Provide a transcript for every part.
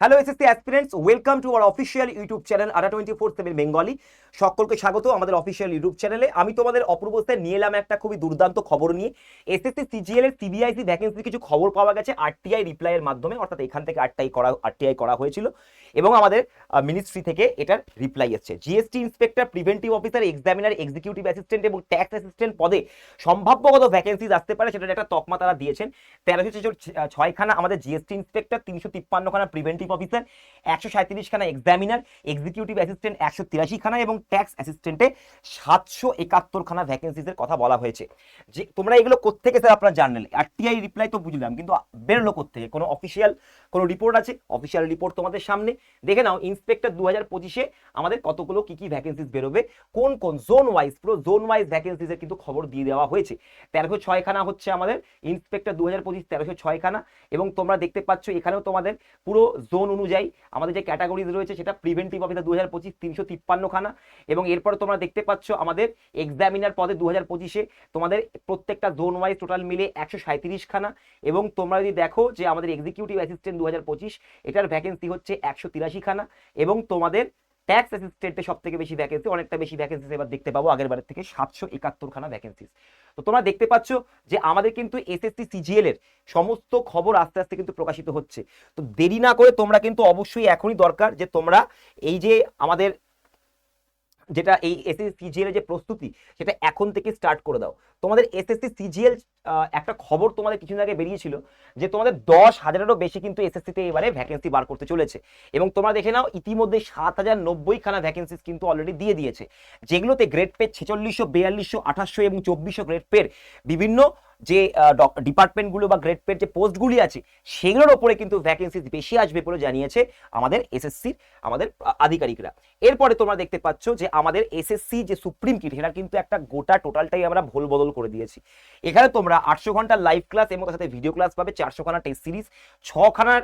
Hello SSC aspirants welcome to our official YouTube channel Adda twenty four seven Bengali সকলকে স্বাগত আমাদের official YouTube চ্যানেলে আমি তোমাদের অপূর্বস্থায় নিয়ে এলাম একটা খুবই দুর্দান্ত খবর নিয়ে। এস এসএসসি সিজিএল এর সিবিআইসি ভ্যাকেন্সি কিছু খবর পাওয়া গেছে আরটিআই রিপ্লাইয়ের মাধ্যমে, অর্থাৎ এখান থেকে আরটিআই করা আরটিআই করা হয়েছিল। এবং আমাদের মিনিস্ট্রি থেকে এটার রিপ্লাই এসছে। GST inspector preventive officer examiner executive assistant এবং ট্যাক্স অ্যাসিস্ট্যান্ট পদে সম্ভাব্যগত ভ্যাকেন্সিজ আসতে পারে, সেটার একটা তকমা তারা দিয়েছেন। তেরোশো ছয়খানা আমাদের জিএসটি ইন্সপেক্টর তিনশো তিপ্পান্নখানা প্রিভেন্টিভ অফিসার, একশো সাঁত্রিশ খানা এক্সামিনার এক্সিকিউটিভ অ্যাসিস্ট্যান্ট একশো তিরাশি খানা এবং ট্যাক্স অ্যাসিস্ট্যান্টে সাতশো একাত্তর খানা ভ্যাকেন্সিজের কথা বলা হয়েছে। যে তোমরা এগুলো কোথেকে স্যার আপনারা জানলেন? আরটিআই রিপ্লাই তো বুঝলাম, কিন্তু বেরোলো কোথেকে কোনো অফিসিয়াল কোনো রিপোর্ট আছে? অফিসিয়াল রিপোর্ট তোমাদের সামনে। দেখে নাও ইন্সপেক্টর দু হাজার পঁচিশে আমাদের কতগুলো কি কি ভ্যাকেন্সিজ বেরোবে? কোন কোন জোন ওয়াইজ পুরো জোন ওয়াইজ ভ্যাকেন্সিজের কিন্তু খবর দিয়ে দেওয়া হয়েছে। তেরোশো ছয়খানা হচ্ছে আমাদের ইন্সপেক্টর দু হাজার পঁচিশ, তেরোশো ছয়খানা। এবং তোমরা দেখতে পাচ্ছ এখানেও তোমাদের পুরো জোন অনুযায়ী আমাদের যে ক্যাটাগরিজ রয়েছে, সেটা প্রিভেন্টিভ অফিসার দু হাজার পঁচিশ, তিনশো তিপ্পান্ন খানা এবং এরপরে তোমরা দেখতে পাচ্ছ আমাদের এক্সামিনার পদে দু হাজার পঁচিশে তোমাদের প্রত্যেকটা জোন ওয়াইজ টোটাল মিলে একশো সাঁত্রিশ খানা এবং তোমরা যদি দেখো যে আমাদের এক্সিকিউটিভ অ্যাসিস্ট্যান্ট দু হাজার পঁচিশ, এটার ভ্যাকেন্সি হচ্ছে একশো তিরাশি খানা এবং তোমাদের ট্যাক্স অ্যাসিস্ট্যান্টে সব থেকে বেশি ভ্যাকেন্সি অনেকটা বেশি ভ্যাকেন্সি এবার দেখতে পাবো, আগের বারের থেকে সাতশো একাত্তর খানা ভ্যাকেন্সিস তো তোমরা দেখতে পাচ্ছ যে আমাদের কিন্তু এসএসসি সিজিএল এর সমস্ত খবর আস্তে আস্তে কিন্তু প্রকাশিত হচ্ছে। তো দেরি না করে তোমরা কিন্তু অবশ্যই এখনই দরকার যে তোমরা এই যে আমাদের যেটা এই এসএসসি সিজিএল যে প্রস্তুতি, সেটা এখন থেকে স্টার্ট করে দাও। তোমাদের এসএসসি সিজিএল একটা খবর তোমাদের কিছুদিন আগে বেরিয়েছিল যে তোমাদের দশ হাজারেরও বেশি কিন্তু এসএসসিতে এবারে ভ্যাকেন্সি বার করতে চলেছে। এবং তোমরা দেখে নাও, ইতিমধ্যে সাত হাজার নব্বই খানা ভ্যাকেন্সিস কিন্তু অলরেডি দিয়ে দিয়েছে। যেগুলোতে গ্রেড পে ছেচল্লিশশো, বিয়াল্লিশশো, আঠাশশো এবং চব্বিশশো গ্রেড পের বিভিন্ন যে ডিপার্টমেন্টগুলো বা গ্রেড পের যে পোস্টগুলি আছে, সেগুলোর ওপরে কিন্তু ভ্যাকেন্সিস বেশি আসবে বলে জানিয়েছে আমাদের এসএসসির আমাদের আধিকারিকরা। এরপরে তোমরা দেখতে পাচ্ছ যে আমাদের এসএসসি যে সুপ্রিম কিট সেটা কিন্তু একটা গোটা টোটালটাই আমরা ভোল বদল করে দিয়েছি। এখানে তোমরা আটশো ঘণ্টা লাইভ ক্লাস এবং তার সাথে ভিডিও ক্লাস পাবে চারশো খানা টেস্ট সিরিজ ছখানার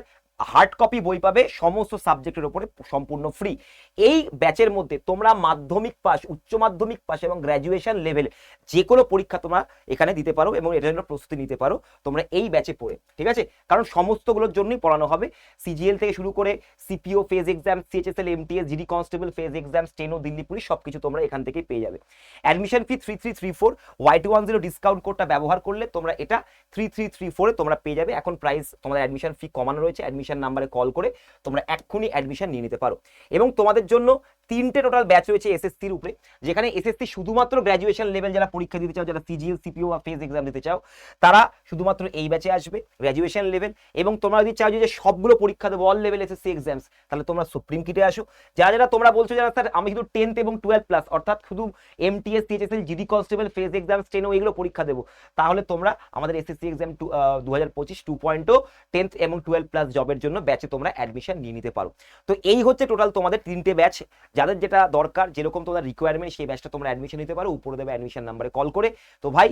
হার্ড কপি বই পাবে, সমস্ত সাবজেক্টের উপরে সম্পূর্ণ ফ্রি এই ব্যাচের মধ্যে তোমরা মাধ্যমিক পাস উচ্চ মাধ্যমিক পাস এবং গ্র্যাজুয়েশন লেভেল যে কোনো পরীক্ষা তোমরা এখানে দিতে পারো এবং এটার জন্য প্রস্তুতি নিতে পারো, তোমরা এই ব্যাচে পড়ে, ঠিক আছে? কারণ সমস্তগুলোর জন্যই পড়ানো হবে। সিজিএল থেকে শুরু করে CPO phase exam CHSL MTS GD constable phase exam steno Delhi police সব কিছু তোমরা এখান থেকেই পেয়ে যাবে। Admission fee three three three four Y two one zero discount কোডটা ব্যবহার করলে তোমরা এটা থ্রি থ্রি থ্রি ফোরে তোমরা পেয়ে যাবে। এখন প্রাইস তোমাদের অ্যাডমিশন ফি কমানো রয়েছে অ্যাডমিশন নাম্বারে কল করে তোমরা এক্ষুনি অ্যাডমিশন নিয়ে নিতে পারো। এবং তোমাদের জন্য তিনটে টোটাল ব্যাচ রয়েছে এসএসসির উপরে, যেখানে এসএসসি শুধুমাত্র গ্র্যাজুয়েশন লেভেল যারা পরীক্ষা দিতে চাও, যারা সিজিএল সিপিও বা ফেজ এক্সাম দিতে চাও, তারা শুধুমাত্র এই ব্যাচে আসবে গ্র্যাজুয়েশন লেভেল এবং তোমরা যদি চাও যে সবগুলো পরীক্ষা দেবো অল লেভেল এসএসসি এক্সামস তাহলে তোমরা সুপ্রিম কিটে আসো। যারা যারা তোমরা বলছো যারা স্যার, আমি শুধু টেন্থ এবং টুয়েলভ প্লাস অর্থাৎ শুধু MTS CHSL GD constable phase exam steno এগুলো পরীক্ষা দেবো, তাহলে তোমরা আমাদের এসএসসি এক্সাম টু দু হাজার পঁচিশ টু পয়েন্টও টেন্থ এবং টুয়েলভ প্লাস জবের জন্য ব্যাচে তোমরা অ্যাডমিশন নিয়ে নিতে পারো। তো এই হচ্ছে টোটাল তোমাদের তিনটে ব্যাচ যাদের যেটা দরকার, যেরকম তোমাদের রিকোয়ারমেন্ট সেই ব্যাচটা তোমরা অ্যাডমিশন নিতে পারো। উপরে দেবে অ্যাডমিশন নাম্বারে কল করে। তো ভাই,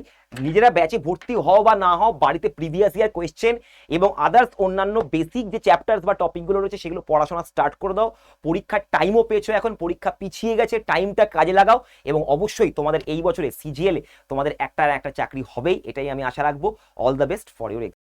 নিজেরা ব্যাচে ভর্তি হও বা না হও, বাড়িতে প্রিভিয়াস ইয়ার কোয়েশ্চেন এবং আদার্স অন্যান্য বেসিক যে চ্যাপ্টার্স বা টপিকগুলো রয়েছে, সেগুলো পড়াশোনা স্টার্ট করে দাও। পরীক্ষার টাইমও পেয়েছ এখন, পরীক্ষা পিছিয়ে গেছে টাইমটা কাজে লাগাও এবং অবশ্যই তোমাদের এই বছরে সিজিএলে তোমাদের একটা একটা চাকরি হবেই, এটাই আমি আশা রাখব। All the best for your